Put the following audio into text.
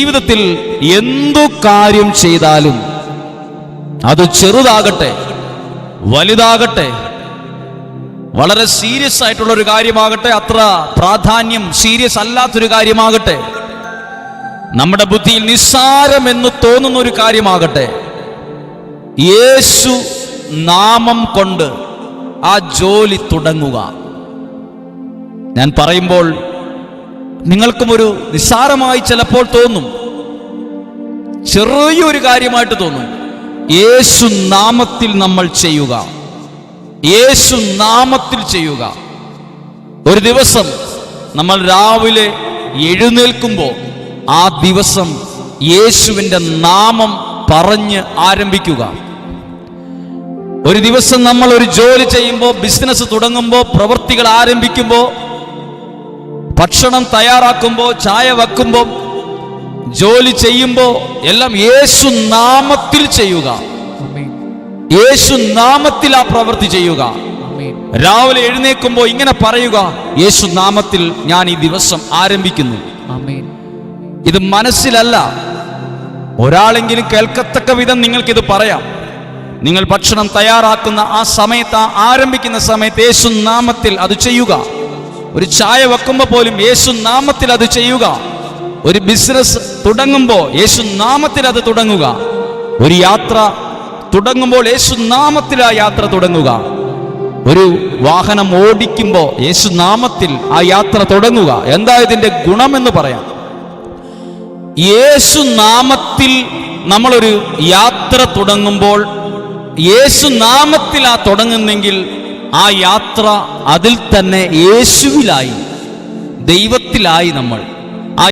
ജീവിതത്തിൽ എന്തു കാര്യം ചെയ്താലും അത് ചെറുതാകട്ടെ വലുതാകട്ടെ വളരെ സീരിയസ് ആയിട്ടുള്ള ഒരു കാര്യമാകട്ടെ അത്ര പ്രാധാന്യം സീരിയസ് അല്ലാത്തൊരു കാര്യമാകട്ടെ നമ്മുടെ ബുദ്ധിയിൽ നിസ്സാരമെന്ന് തോന്നുന്ന ഒരു കാര്യമാകട്ടെ യേശു നാമം കൊണ്ട് ആ ജോലി തുടങ്ങുക. ഞാൻ പറയുമ്പോൾ നിങ്ങൾക്കും ഒരു നിസ്സാരമായി ചിലപ്പോൾ തോന്നും. ചെറിയൊരു കാര്യമായിട്ട് തോന്നും. യേശു നാമത്തിൽ നമ്മൾ ചെയ്യുക. യേശു നാമത്തിൽ ചെയ്യുക. ഒരു ദിവസം നമ്മൾ രാവിലെ എഴുന്നേൽക്കുമ്പോൾ ആ ദിവസം യേശുവിന്റെ നാമം പറഞ്ഞ് ആരംഭിക്കുക. ഒരു ദിവസം നമ്മൾ ഒരു ജോലി ചെയ്യുമ്പോൾ ബിസിനസ് തുടങ്ങുമ്പോൾ പ്രവൃത്തികൾ ആരംഭിക്കുമ്പോൾ ഭക്ഷണം തയ്യാറാക്കുമ്പോൾ ചായ വെക്കുമ്പോൾ ജോലി ചെയ്യുമ്പോൾ എല്ലാം യേശു നാമത്തിൽ ചെയ്യുക. യേശു നാമത്തിൽ ആ പ്രവൃത്തി ചെയ്യുക. രാവിലെ എഴുന്നേക്കുമ്പോൾ ഇങ്ങനെ പറയുക യേശു നാമത്തിൽ ഞാൻ ഈ ദിവസം ആരംഭിക്കുന്നു. ഇത് മനസ്സിലല്ല. ഒരാളെങ്കിലും കേൾക്കത്തക്ക വിധം നിങ്ങൾക്കിത് പറയാം. നിങ്ങൾ ഭക്ഷണം തയ്യാറാക്കുന്ന ആ സമയത്ത് ആ ആരംഭിക്കുന്ന സമയത്ത് യേശു നാമത്തിൽ അത് ചെയ്യുക. ഒരു ചായ വെക്കുമ്പോൾ പോലും യേശു നാമത്തിൽ അത് ചെയ്യുക. ഒരു ബിസിനസ് തുടങ്ങുമ്പോൾ യേശു നാമത്തിൽ അത് തുടങ്ങുക. ഒരു യാത്ര തുടങ്ങുമ്പോൾ യേശു നാമത്തിൽ ആ യാത്ര തുടങ്ങുക. ഒരു വാഹനം ഓടിക്കുമ്പോൾ യേശു നാമത്തിൽ ആ യാത്ര തുടങ്ങുക. എന്താ ഇതിന്റെ ഗുണമെന്ന് പറയാം. യേശു നാമത്തിൽ നമ്മളൊരു യാത്ര തുടങ്ങുമ്പോൾ യേശു നാമത്തിൽ ആ തുടങ്ങുന്നെങ്കിൽ ആ യാത്ര അതിൽ തന്നെ യേശുവിലായി ദൈവത്തിലായി നമ്മൾ.